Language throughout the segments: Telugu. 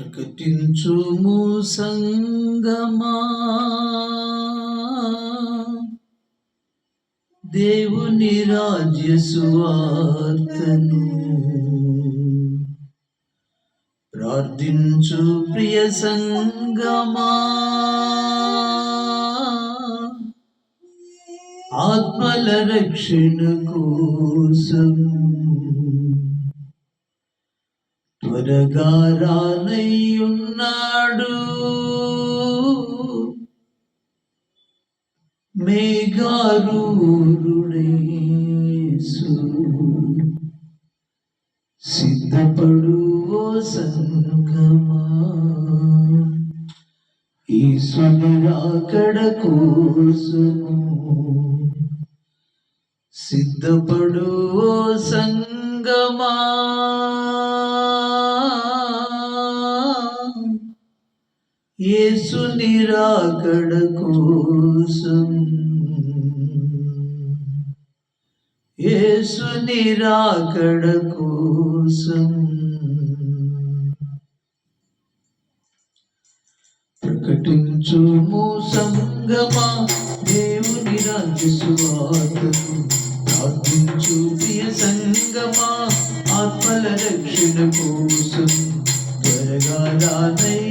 ప్రకటించుము సంగమా. దేవుని రాజ్య సువార్తను ప్రార్థించు ప్రియ సంగమా. ఆత్మల రక్షణ కోసం త్వరగారాలయ్యున్నాడు మేఘారూరుడేసు. సిద్ధపడు ఓ సంగమా. ఈశ్వని రాకడ కోసము. సిద్ధపడు ఓ సంగమా. యేసు నిరాకడ కోసం. యేసు నిరాకడ కోసం. ప్రకటించుము సంగమా దేవుని రాజ్య సువార్తను. ప్రార్థించు ప్రియ సంగమా ఆత్మల రక్షణ కోసం. త్వరగా రానయ్యున్నాడు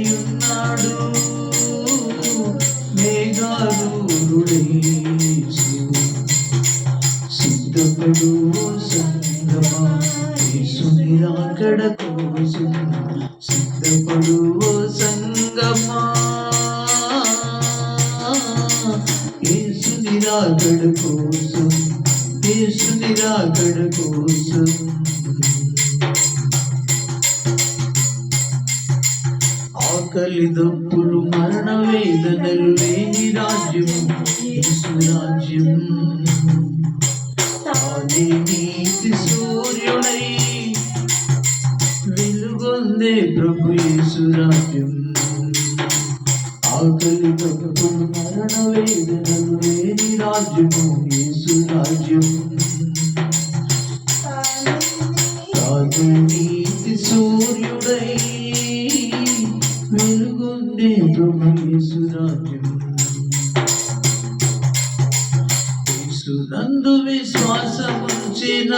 సిద్ధపడు సంగమా యేసు నిరాకడ కోసం సిద్ధపడు సంగమా యేసు నిరాకడ కోసం యేసు నిరాకడ కోసం ఆకలి దప్పులు మరణ వేదనలు లేని రాజ్యము. యేసు తానే నీతి సూర్యుడై వెలుగొందే ప్రభు యేసు ఆకలి మరణ వేదనలు లేని రాజ్యము తానే నీతి సూర్యుడై నందు విశ్వాసముంచిన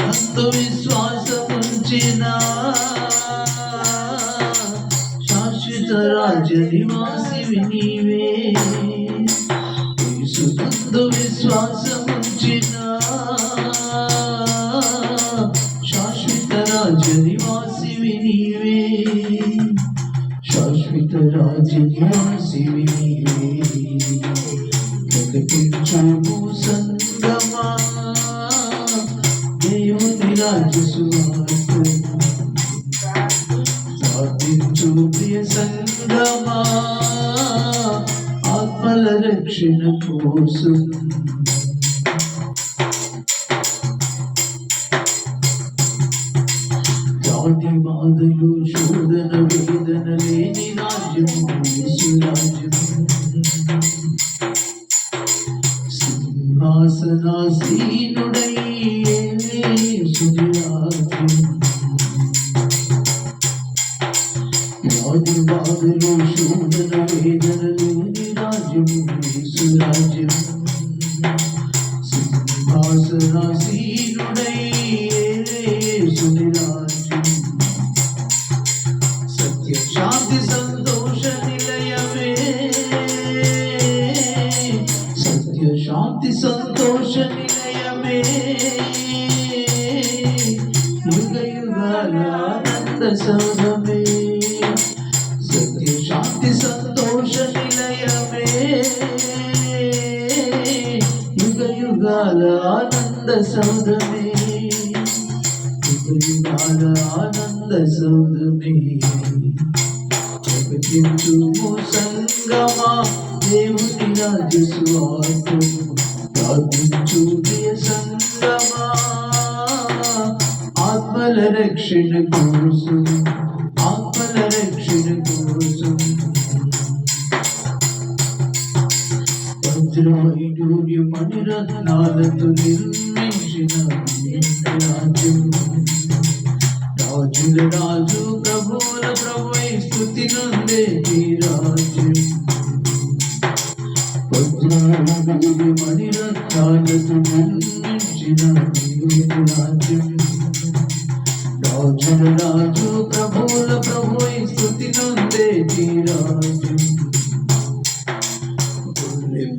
నందు విశ్వాసముంచిన శాశ్వత రాజ్య నివాసి నీవే. యేసునందు విశ్వాసముంచిన శాశ్వత ప్రకటించు సంగమా దేవుని రాజ్య ప్రియ సంగమా ఆత్మల రక్షణ కోసం రాజ్యము యేసు రాజ్యము సింహాసనాసీనుడై యేసు రాజ్యం భక్తి సంతోష నిలయమే యుగ యుగాల ఆనంద సౌధమే యుగాల ఆనంద సౌధమే ప్రకటించుము సంగమా దేవుని రాజ్య స్వార్థము ప్రార్థించు సంగమా ఆత్మల రక్షణ కోసం కోసం మణిరత్నాలతో నిర్మించిన రాజ్యం. రాజుల రాజు ప్రభువుల ప్రభువై స్థుతి నందే రాజ్యం. వజ్రాలు మణిరత్నాలతో నిర్మించిన రాజ్యం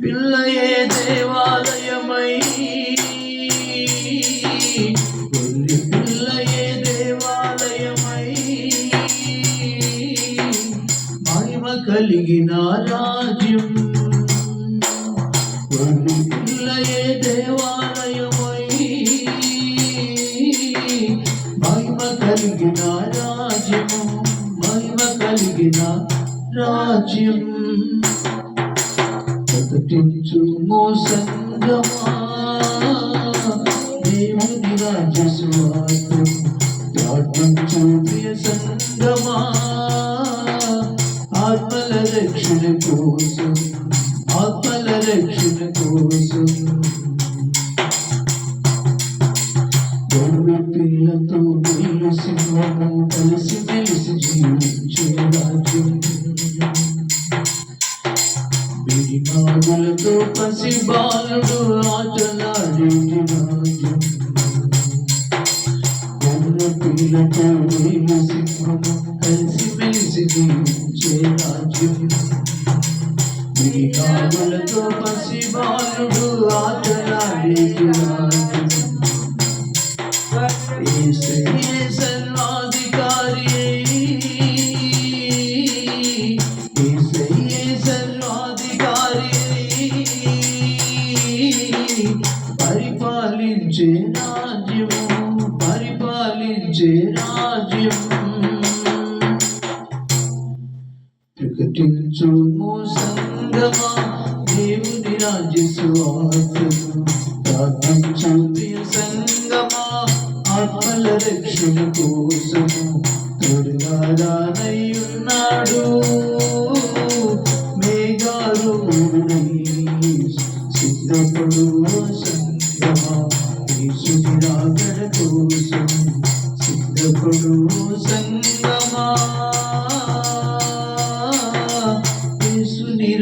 పిల్లయే దేవాలయమై. పిల్లయే దేవాలయమై. మహిమ కలిగిన రాజ్యం. పిల్లయే దేవాలయమై. మహిమ కలిగిన రాజ్యము మహిమ కలిగిన రాజ్యం. ప్రకటించు సంగమా దేవుని రాజ్య స్వార్థం ప్రార్థించు ప్రియ సంగమా? ఆత్మల రక్షణ కోసం ఆత్మల రక్షణ కోసం. పిల్లతో నీళ్ళు కలిసి తెలిసి జీవించే రాజ్యం. బిడిమాగులతో పసి బాలుడు ఆటలాడేటి రాజ్యం గొర్రె పిల్లతో నీళ్ళు సింహము కలిసి మెలిసి జీవించే రాజ్యం బిడిమాగులతో పసి బాలుడు ఆటలాడేటి రాజ్యం యేసయ్యే ప్రకటించుము సంగమా దేవుని రాజ్య సువార్తను ప్రార్థించు. ప్రియ సంగమా ఆత్మల రక్షణ కోసము తోడుగా రానయ్యున్నాడు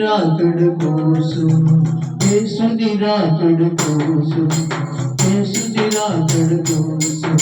రాకడ కోసం యేసుని రాకడ కోసం యేసుని రాకడ కోసం